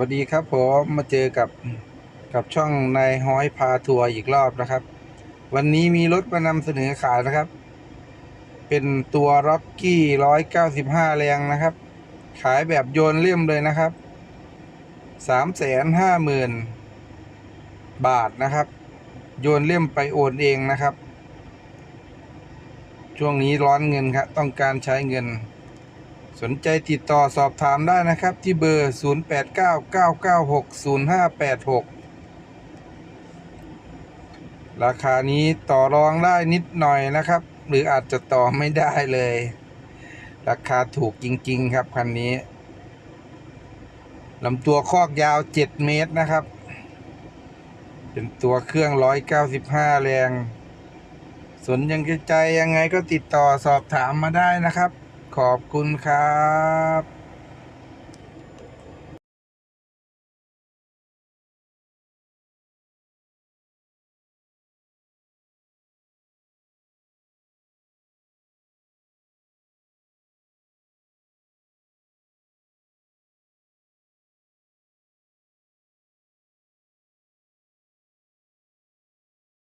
วัสดีครับผมมาเจอกับกับช่องนายห้อยพาทัวร์อีกรอบนะครับ วันนี้มีรถมานำเสนอขายนะครับ เป็นตัว r o c k y 195แรงนะครับ ขายแบบโยนเลี่ยมเลยนะครับ350,000บาทนะครับ โยนเลี่ยมไปโอนเองนะครับ ช่วงนี้ร้อนเงินครับต้องการใช้เงิน สนใจติดต่อสอบถามได้นะครับที่เบอร์ 0899960586 ราคานี้ต่อรองได้นิดหน่อยนะครับ หรืออาจจะต่อไม่ได้เลย ราคาถูกจริงๆครับคันนี้ลำตัวคอกยาว 7 เมตรนะครับ เป็นตัวเครื่อง 195 แรง สนยังใจยังไงก็ติดต่อสอบถามมาได้นะครับ ขอบคุณครับ